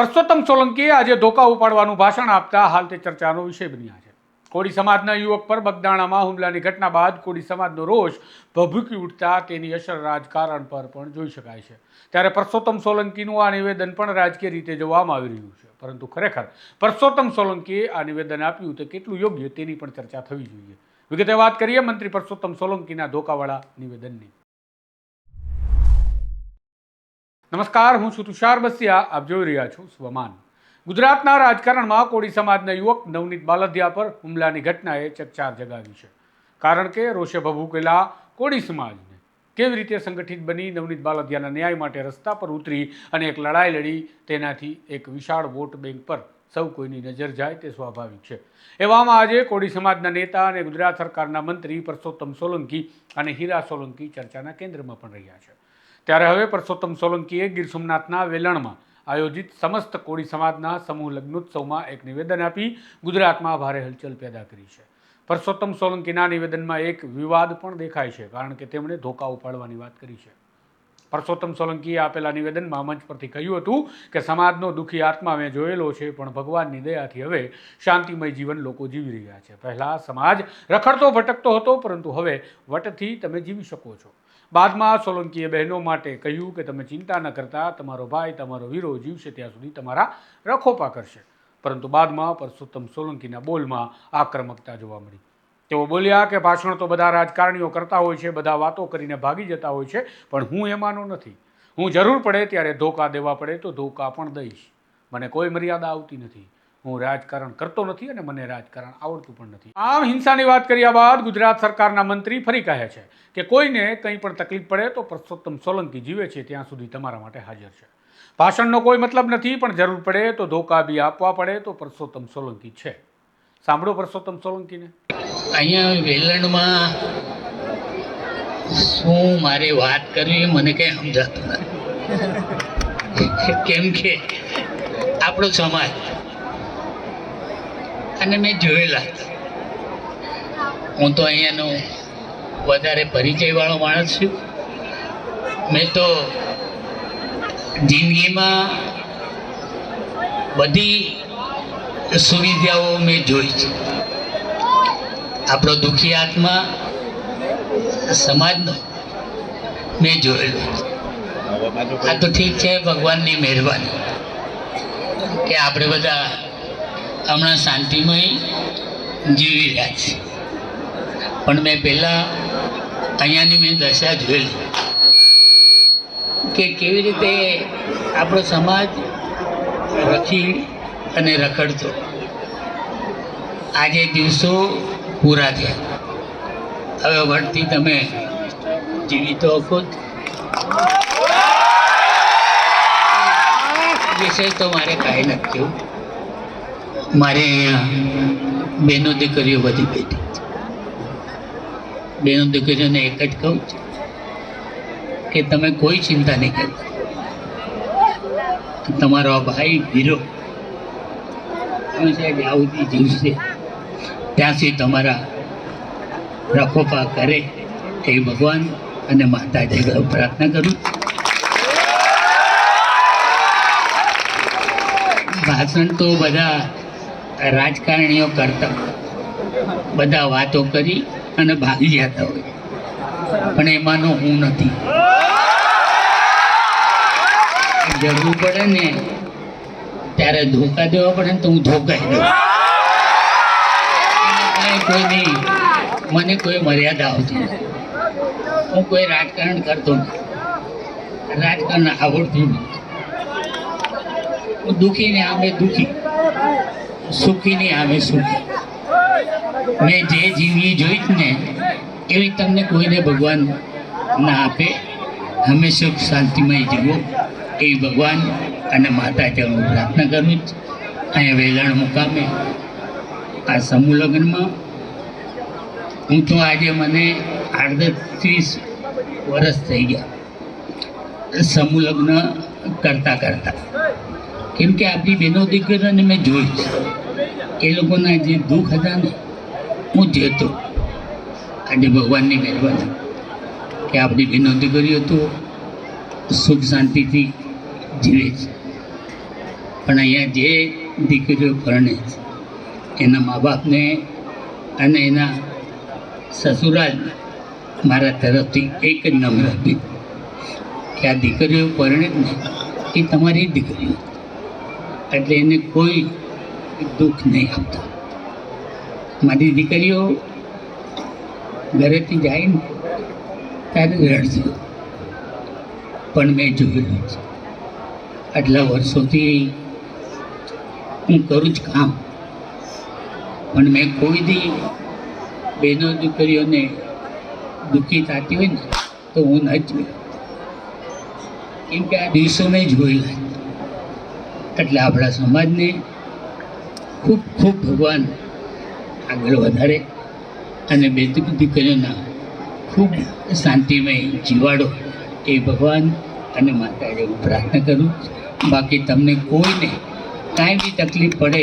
પરસોત્તમ સોલંકીએ આજે ધોકા ઉપાડવાનું ભાષણ આપતા હાલ તે ચર્ચાનો વિષય બન્યા છે. કોળી સમાજના યુવક પર બગદાણામાં હુમલાની ઘટના બાદ કોળી સમાજનો રોષ ભભૂકી ઉઠતા તેની અસર રાજકારણ પર પણ જોઈ શકાય છે. ત્યારે પરસોત્તમ સોલંકીનું આ નિવેદન પણ રાજકીય રીતે જોવામાં આવી રહ્યું છે. પરંતુ ખરેખર પરસોત્તમ સોલંકીએ આ નિવેદન આપ્યું તે કેટલું યોગ્ય તેની પણ ચર્ચા થવી જોઈએ. વિગતે વાત કરીએ મંત્રી પરસોત્તમ સોલંકીના ધોકાવાળા નિવેદનની. નમસ્કાર, હું છું તુષાર બસિયા. આપ જોઈ રહ્યા છો સ્વમાન. ગુજરાતના રાજકારણમાં કોળી સમાજના યુવક નવનીત બાલધિયા પર હુમલાની ઘટનાએ ચકચાર જગાવી છે. કારણ કે રોષે ભભૂકેલા કોળી સમાજને કેવી રીતે સંગઠિત બની, નવનીત બાલધિયાના ન્યાય માટે રસ્તા પર ઉતરી અને એક લડાઈ લડી, તેનાથી એક વિશાળ વોટ બેંક પર સૌ કોઈની નજર જાય તે સ્વાભાવિક છે. એવામાં આજે કોળી સમાજના નેતા અને ગુજરાત સરકારના મંત્રી પરસોત્તમ સોલંકી અને હીરા સોલંકી ચર્ચાના કેન્દ્રમાં પણ રહ્યા છે. ત્યારે હવે પરસોત્તમ સોલંકીએ ગીર સોમનાથના વેલણમાં આયોજિત સમસ્ત કોળી સમાજના સમૂહ લગ્નોત્સવમાં એક નિવેદન આપી ગુજરાતમાં ભારે હલચલ પેદા કરી છે. પરસોત્તમ સોલંકીના નિવેદનમાં એક વિવાદ પણ દેખાય છે, કારણ કે તેમણે ધોકા ઉપાડવાની વાત કરી છે. પરસોત્તમ સોલંકીએ આપેલા નિવેદનમાં મંચ પરથી કહ્યું હતું કે, સમાજનો દુઃખી આત્મા મેં જોયેલો છે, પણ ભગવાનની દયાથી હવે શાંતિમય જીવન લોકો જીવી રહ્યા છે. પહેલાં સમાજ રખડતો ભટકતો હતો, પરંતુ હવે વટથી તમે જીવી શકો છો. બાદમાં સોલંકીએ બહેનો માટે કહ્યું કે તમે ચિંતા ન કરતા, તમારો ભાઈ, તમારો વીરો જીવશે, ત્યાં સુધી તમારા રખોપા કરશે. પરંતુ બાદમાં પરસોત્તમ સોલંકીના બોલમાં આક્રમકતા જોવા મળી. તેઓ બોલ્યા કે ભાષણ તો બધા રાજકારણીઓ કરતા હોય છે, બધા વાતો કરીને ભાગી જતા હોય છે, પણ હું એમાંનો નથી. હું જરૂર પડે ત્યારે ધોકા દેવા પડે તો ધોકા પણ દઈશ. મને કોઈ મર્યાદા આવતી નથી. હું રાજકારણ કરતો નથી અને મને રાજકારણ આવડતું પણ નથી. આમ હિંસાની વાત કર્યા બાદ ગુજરાત સરકારના મંત્રી ફરી કહે છે કે કોઈને કંઈ પણ તકલીફ પડે તો પરસોત્તમ સોલંકી જીવે છે, ત્યાં સુધી તમારા માટે હાજર છે. ભાષણનો કોઈ મતલબ નથી, પણ જરૂર પડે તો ધોકા બી આપવા પડે તો પરસોત્તમ સોલંકી છે. સાંભળો પરસોત્તમ સોલંકીને. અહીંયા વેલણમાં શું મારી વાત કરવી મને કંઈ સમજાતું નથી. કેમ કે આપણો સમાજ અને મેં જોયેલા. હું તો અહીંયાનો વધારે પરિચયવાળો માણસ છું. મેં તો જિંદગીમાં બધી સુવિધાઓ મેં જોઈ છે. આપણો દુઃખી આત્મા સમાજનો મેં જોયેલો. આ તો ઠીક છે, ભગવાનની મહેરબાની. કે આપણે બધા હમણાં શાંતિમય જીવી રહ્યા છે. પણ મેં પહેલાં અહીંયાની મેં દશા જોયેલી. કે કેવી રીતે આપણો સમાજ રખી અને રખડતો. આજે દિવસો પૂરા થયા. હવે વળતી તમે જીવિતો ખુદ વિષય તો મારે કાંઈ નથી કેવું મારે અહીંયા બેનો દીકરીઓ બધી બેઠી બહેનો દીકરીઓને એક જ કહું છું કે તમે કોઈ ચિંતા નહીં કરતા તમારો ભાઈ હીરો સાહેબ આવતી જીવશે. ત્યાંથી તમારા રખોપા કરે એ ભગવાન અને માતાજી પ્રાર્થના કરું ભાષણ તો બધા રાજકારણીઓ કરતા બધા વાતો કરી અને ભાગી જતા હોય. પણ એમાંનો હું નથી. જરૂર પડે ને ત્યારે ધોકા દેવા પડે ને તો હું ધોકાઈ દઉં. કોઈ નહીં, મને કોઈ મર્યાદા આવતી હું કોઈ રાજકારણ કરતો નથી. રાજકારણ આવડતું નથી. હું દુઃખીને આમે દુઃખી. સુખીને આવે સુખી મેં જે જીવી જોઈ ને, એવી તમને કોઈને ભગવાન ના આપે. હંમેશા સુખ શાંતિમય જીવો. એ ભગવાન અને માતા હું પ્રાર્થના કરું છું અહીંયા વેલણ મુકામે, આ સમૂહ લગ્નમાં. હું તો આજે મને આડત્રીસ વર્ષ થઈ ગયા. સમૂહ લગ્ન કરતાં કરતાં. કેમ કે આપણી બહેનો દીકરીઓને મેં જોઈ છે. એ લોકોના જે દુઃખ હતા ને, હું હતો, આજે ભગવાનની મહેરબાની કે આપણી બહેનો દીકરીઓ તો સુખ શાંતિથી જીવે છે. પણ અહીંયા જે દીકરીઓ પરણે છે, એના મા બાપને અને એના સસુરાલ મારા તરફથી એક જ નમ્ર હતી કે આ દીકરીઓ પરણે ને એ તમારી દીકરીઓ. એટલે એને કોઈ દુઃખ નહીં આપતા. મારી દીકરીઓ ઘરેથી જાય ને, ત્યારે રડશે. પણ મેં જોયેલું છે આટલા વર્ષોથી હું કરું જ કામ. પણ મેં કોઈ દી બહેનો દીકરીઓને દુઃખી થતી હોય ને, તો હું ન જ કેમ કે આ દિવસો મેં જોયેલા. એટલે આપણા સમાજને ખૂબ ખૂબ ભગવાન આગળ વધારે અને બે દીકરીઓના ખૂબ શાંતિમય જીવાડો એ ભગવાન અને માતાએ હું પ્રાર્થના કરું. બાકી તમને કોઈને કાંઈ બી તકલીફ પડે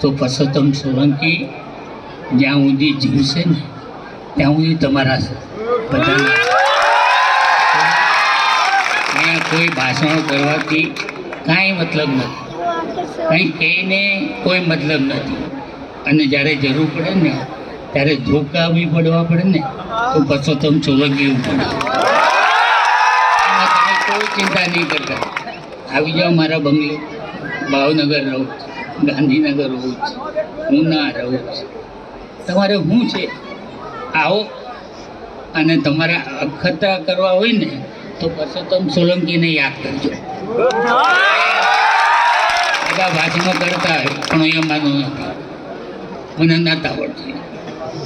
તો પરસોત્તમ સોલંકી જ્યાં સુધી જીવશે ને, ત્યાં સુધી તમારા બધાના કોઈ ભાષણો કરવાથી કાંઈ મતલબ નથી. કંઈ કહીને કોઈ મતલબ નથી. અને જ્યારે જરૂર પડે ને, ત્યારે ધોકા બી પડવા પડે ને, તો પરસોત્તમ તમે એવું પડે તમે કોઈ ચિંતા નહીં કરતા. આવી જાઓ મારા બંગલે. ભાવનગર રહું ગાંધીનગર રહું છું, ઉના રહું તમારે શું છે? આવો. અને તમારે અખતરા કરવા હોય ને, તો પરસોત્તમ સોલંકીને યાદ કરજો. બધા ભાષણો કરતા પણ એ માનું નથી મને નતા આવડતું.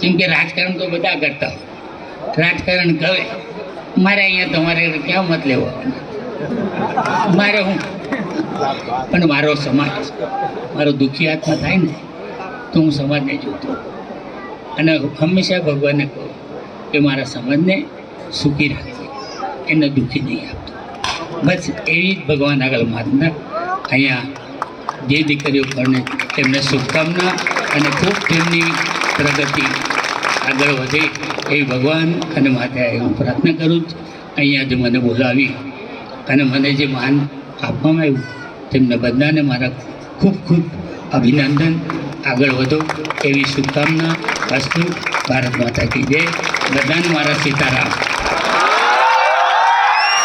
કેમ કે રાજકારણ તો બધા કરતા હોય. રાજકારણ કરે. મારે અહીંયા તમારે ક્યાં મત લેવો? મારે હું? પણ મારો સમાજ, મારો દુઃખી આત્મા થાય ને, તો હું સમાજને જોતો અને હંમેશા ભગવાનને કહું કે મારા સમાજને સુખી રાખજે. એને દુઃખી નહીં આપતો. બસ એવી જ ભગવાન આગળ માતના અહીંયા જે દીકરીઓ ભણે તેમને શુભકામના અને ખૂબ તેમની પ્રગતિ આગળ વધે એ ભગવાન અને માતાએ હું પ્રાર્થના કરું છું. અહીંયા જે મને બોલાવી અને મને જે માન આપવામાં આવ્યું, તેમને બધાને મારા ખૂબ ખૂબ અભિનંદન. આગળ વધો એવી શુભકામના. અસ્તુ, ભારત માતા કી જય. બધાને મારા સીતારામ.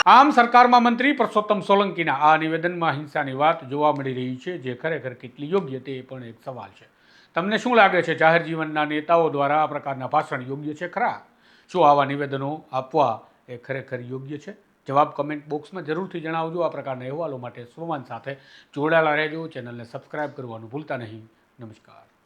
આમ સરકારમાં મંત્રી પરસોત્તમ સોલંકીના આ નિવેદનમાં હિંસાની વાત જોવા મળી રહી છે, જે ખરેખર કેટલી યોગ્ય તે પણ એક સવાલ છે. તમને શું લાગે છે, જાહેર જીવનના નેતાઓ દ્વારા આ પ્રકારના ભાષણ યોગ્ય છે ખરા? શું આવા નિવેદનો આપવા એ ખરેખર યોગ્ય છે? જવાબ કમેન્ટ બોક્સમાં જરૂરથી જણાવજો. આ પ્રકારના અહેવાલો માટે સ્વમાન સાથે જોડાયેલા રહેજો. ચેનલને સબસ્ક્રાઇબ કરવાનું ભૂલતા નહીં. નમસ્કાર.